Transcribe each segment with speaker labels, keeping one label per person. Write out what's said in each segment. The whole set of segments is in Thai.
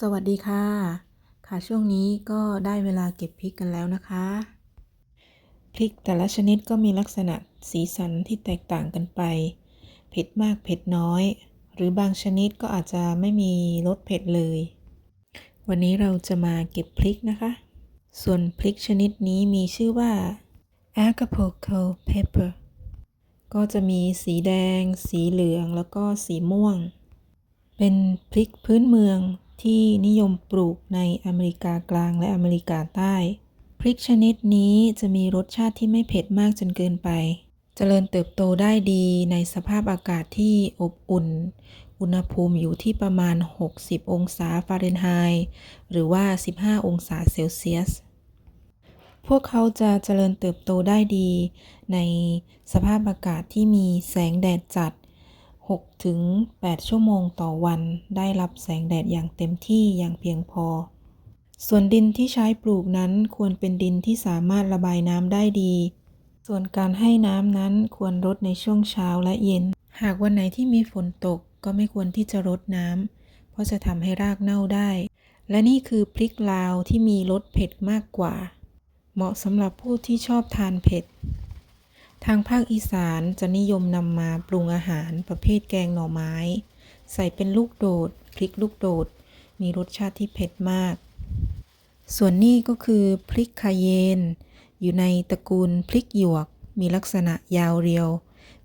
Speaker 1: สวัสดีค่ะ ค่ะช่วงนี้ก็ได้เวลาเก็บพริกกันแล้วนะคะ พริกแต่ละชนิดก็มีลักษณะสีสันที่แตกต่างกันไป เผ็ดมากเผ็ดน้อย หรือบางชนิดก็อาจจะไม่มีรสเผ็ดเลย วันนี้เราจะมาเก็บพริกนะคะ ส่วนพริกชนิดนี้มีชื่อว่า Acapulco pepper ก็จะมีสีแดง สีเหลือง แล้วก็สีม่วง เป็นพริกพื้นเมือง ที่นิยมปลูกในอเมริกากลางและอเมริกาใต้ พริกชนิดนี้จะมีรสชาติที่ไม่เผ็ดมากจนเกินไป เจริญเติบโตได้ดีในสภาพอากาศที่อบอุ่น อุณหภูมิอยู่ที่ประมาณ 60 องศาฟาเรนไฮต์หรือว่า 15 องศาเซลเซียส พวกเขาจะเจริญเติบโตได้ดี ในสภาพอากาศที่มีแสงแดดจัด 6 ถึง 8 ชั่วโมงต่อวัน ได้รับแสงแดดอย่างเต็มที่อย่างเพียงพอ ส่วนดินที่ใช้ปลูกนั้นควรเป็นดินที่สามารถระบายน้ำได้ดี ส่วนการให้น้ำนั้นควรรดในช่วงเช้าและเย็น หากวันไหนที่มีฝนตกก็ไม่ควรที่จะรดน้ำเพราะจะทำให้รากเน่าได้ และนี่คือพริกลาวที่มีรสเผ็ดมากกว่า เหมาะสำหรับผู้ที่ชอบทานเผ็ด ทางภาคอีสานจะนิยมนำมาปรุงอาหารประเภทแกงหน่อไม้ ใส่เป็นลูกโดดพริกลูกโดด มีรสชาติที่เผ็ดมาก ส่วนนี้ก็คือพริกคาเยน อยู่ในตระกูลพริกหยวก มีลักษณะยาวเรียว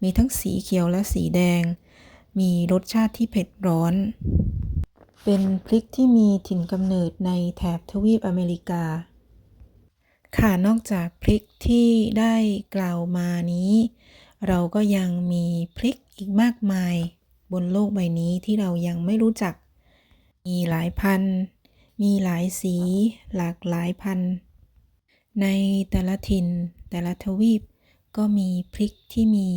Speaker 1: มีทั้งสีเขียวและสีแดง มีรสชาติที่เผ็ดร้อน เป็นพริกที่มีถิ่นกำเนิดในแถบทวีปอเมริกา ค่ะนอกจากพริกที่ได้กล่าวมานี้ เราก็ยังมีพริกอีกมากมาย บนโลกใบนี้ที่เรายังไม่รู้จัก มีหลายพัน มีหลายสี หลากหลายพัน ในแต่ละถิ่นแต่ละทวีป ก็มีพริกที่มี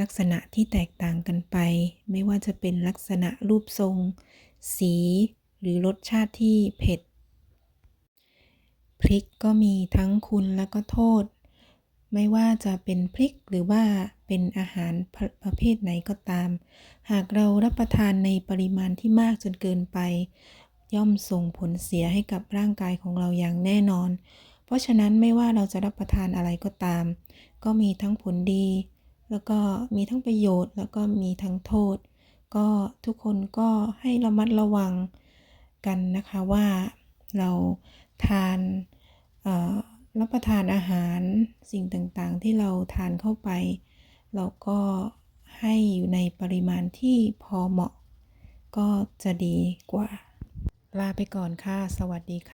Speaker 1: ลักษณะที่แตกต่างกันไป ไม่ว่าจะเป็นลักษณะรูปทรง สี หรือรสชาติที่เผ็ด พริกก็มีทั้งคุณและก็โทษ ไม่ว่าจะเป็นพริกหรือว่าเป็นอาหารประประเภทไหนก็ตาม หากเรารับประทานในปริมาณที่มากจนเกินไป ย่อมส่งผลเสียให้กับร่างกายของเราอย่างแน่นอน เพราะฉะนั้นไม่ว่าเราจะรับประทานอะไรก็ตาม ก็มีทั้งผลดี แล้วก็มีทั้งประโยชน์ แล้วก็มีทั้งโทษ ก็ทุกคนก็ให้ระมัดระวังกันนะคะว่าเราทาน รับประทานอาหารสิ่งต่างๆ ที่เราทานเข้าไป เราก็ให้อยู่ในปริมาณที่พอเหมาะ ก็จะดีกว่า ลาไปก่อนค่ะ สวัสดีค่ะ